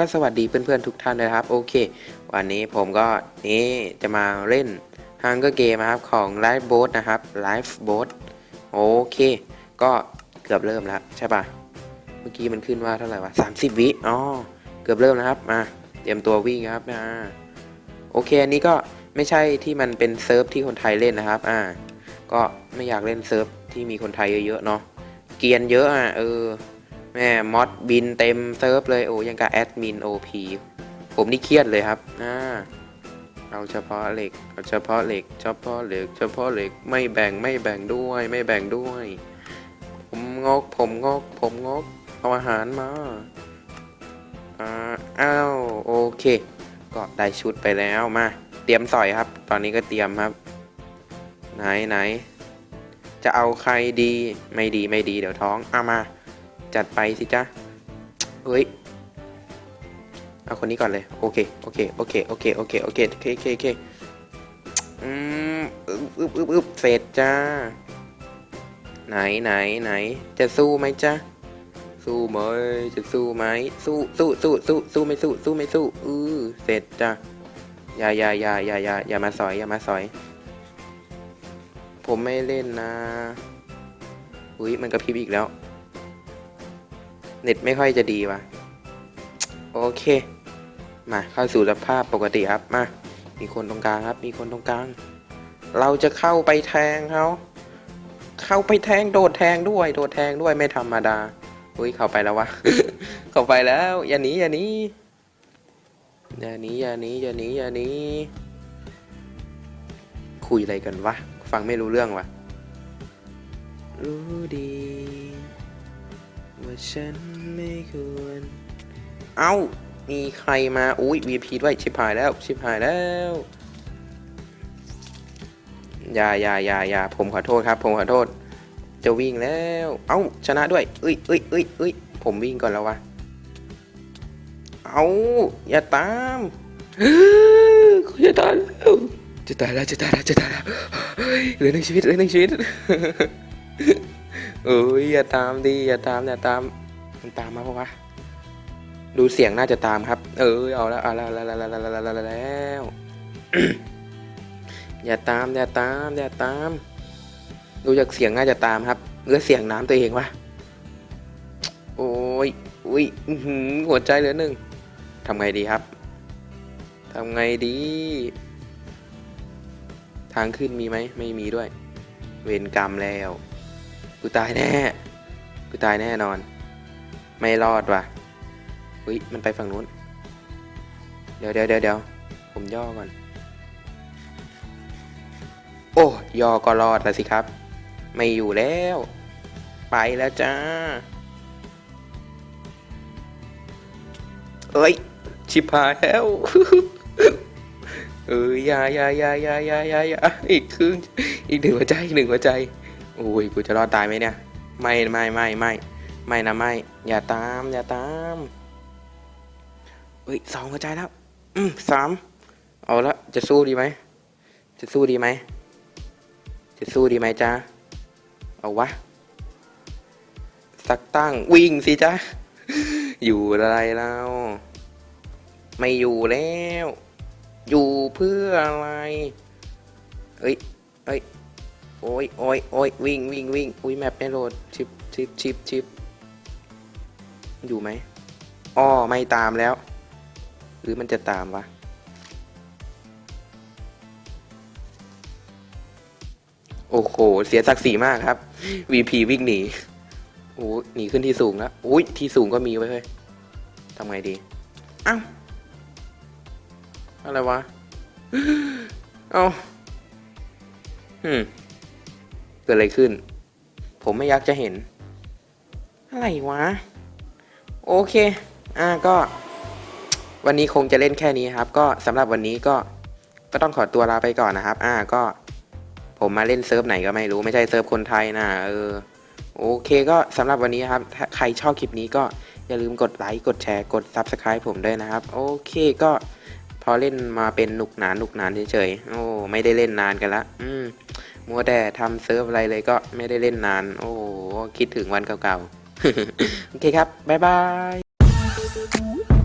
ก็สวัสดีเพื่อนๆทุกท่านนะครับ โอเค วันนี้ผมก็นี่จะมาเล่นฮังเกอร์เกมครับของ Life Boat นะครับ Life Boat โอเค ก็เกือบเริ่มแล้วใช่ปะเมื่อกี้มันขึ้นว่าเท่าไหร่วะ30วิอ๋อเกือบเริ่มแล้วครับมาเตรียมตัววิ่งครับนะโอเคอันนี้ก็ไม่ใช่ที่มันเป็นเซิร์ฟที่คนไทยเล่นนะครับอ่าก็ไม่อยากเล่นเซิร์ฟที่มีคนไทยเยอะๆเนาะเกียนเยอะอะเออ แม่มอดบินเต็มเซิร์ฟเลยโอ้ยังกับแอดมินโอพีผมนี่เครียดเลยครับอ่าเอาเฉพาะเหล็กเอาเฉพาะเหล็กเฉพาะเหล็กเฉพาะเหล็กไม่แบ่งไม่แบ่งด้วยไม่แบ่งด้วย ผมงกผมงกผมงกเอาอาหารมาอ่าอ้าวโอเค ก็ได้ชุดไปแล้วมา เตรียมสอยครับ ตอนนี้ก็เตรียมครับ ไหนไหนจะเอาใครดีไม่ดีไม่ดีเดี๋ยวท้องเอามา จัดไปสิจ๊ะเฮ้ย เอาคนนี้ก่อนเลย โอเค โอเค โอเค โอเค โอเค โอเค โอเค โอเคอืมอึบอึบอึบเสร็จจ้า ไหนไหนไหน จะสู้ไหมจ๊ะสู้ไหมจะสู้ไหมสู้สู้สู้สู้สู้ไม่สู้สู้ไม่สู้อือเสร็จจ้ะอย่าอย่าอย่าอย่าอย่าอย่ามาสอยอย่ามาสอย ผมไม่เล่นนะอุ้ยมันกระพริบอีกแล้ว เน็ตไม่ค่อยจะดีว่ะ โอเค มาเข้าสู่สภาพปกติครับ มา มีคนตรงกลางครับ มีคนตรงกลาง เราจะเข้าไปแทงเขา เข้าไปแทงโดดแทงด้วย โดดแทงด้วยไม่ธรรมดา อุ้ยเข้าไปแล้ววะ เข้าไปแล้ว อย่าหนีอย่าหนีอย่าหนีอย่าหนีอย่าหนีอย่าหนีคุยอะไรกันวะ ฟังไม่รู้เรื่องวะรู้ดี ฉันไม่ควร เอ้า มีใครมา อุ้ย VP ด้วย ชิบหายแล้ว ชิบหายแล้ว อย่าอย่าอย่าอย่าผมขอโทษครับ ผมขอโทษ จะวิ่งแล้ว เอ้า ชนะด้วยเอ้ยเอ้ยเอ้ยเอ้ยผมวิ่งก่อนแล้ววะ เอ้าอย่าตามเขาจะตายแล้วจะตายแล้วจะตายแล้วจะตายแล้วเหลือหนึ่งชีวิตเหลือหนึ่งชีวิต เอ้ยอย่าตามดิอย่าตามอย่าตามมันตามมาปะวะดูเสียงน่าจะตามครับ เออเอาแล้วเอาแล้วแล้วแล้วแล้วแล้วแล้วแล้วอย่าตามอย่าตามอย่าตาม ดูจากเสียงน่าจะตามครับเลือเสียงน้ำตัวเองวะโอ้ยอุ้ยหัวใจเหลือหนึ่งทำไงดีครับทำไงดี ทางขึ้นมีไหมไม่มีด้วย เวรกรรมแล้ว กูตายแน่ กูตายแน่นอน ไม่รอดว่ะเฮ้ย มันไปฝั่งนู้น เดี๋ยวเดี๋ยวเดี๋ยวเดี๋ยวผมย่อก่อน โอ้ ย่อก็รอดแล้วสิครับ ไม่อยู่แล้ว ไปแล้วจ้า เอ้ย ชิบหายแล้วเอออย่าอย่าอย่าอย่าอย่าอย่าอย่าอีกครึ่งอีกหนึ่งหัวใจอีกหนึ่งหัวใจ อุ้ยกูจะรอดตายไหมเนี่ย ไม่ไม่ไม่ไม่ไม่นะไม่อย่าตามอย่าตามเฮ้ยสองหัวใจแล้วสามเอาละจะสู้ดีไหมจะสู้ดีไหมจะสู้ดีไหมจ๊ะเอาวะสักตั้งวิ่งสิจ๊ะอยู่อะไรแล้วไม่อยู่แล้ว อยู่เพื่ออะไรเอ้ยเอ้ย โอ้ยโอ้ยโอ้ยวิ่งวิ่งวิ่งอุ้ยแมปไม่โหลดชิปชิปชิปชิปอยู่ไหมอ้อไม่ตามแล้ว หรือมันจะตามวะโอ้โห เสียศักดิ์ศรีมากครับ VP วิ่งหนีโอ้หนีขึ้นที่สูงแล้วอุ้ยที่สูงก็มีไว้เฮ้ยทำไงดีเอ้าอะไรวะ เอ้าอืม กิดอะไรขึ้น ผมไม่อยากจะเห็น อะไรวะ โอเค อ่าก็ วันนี้คงจะเล่นแค่นี้ครับ ก็สำหรับวันนี้ก็ก็ต้องขอตัวลาไปก่อนนะครับ อ่าก็ ผมมาเล่นเซิร์ฟไหนก็ไม่รู้ไม่ใช่เซิร์ฟคนไทยนะเออโอเคก็สำหรับวันนี้ครับ ใครชอบคลิปนี้ก็อย่าลืมกดไลค์กดแชร์กด Subscribe ผมด้วยนะครับ โอเคก็พอเล่นมาเป็นหนุกหนานหนุกหนานเฉยๆโอ้ไม่ได้เล่นนานกันละ อืม มัวแต่ทำเซิร์ฟอะไรเลยก็ไม่ได้เล่นนาน โอ้โห คิดถึงวันเก่าๆ โอเคครับ บ๊ายบาย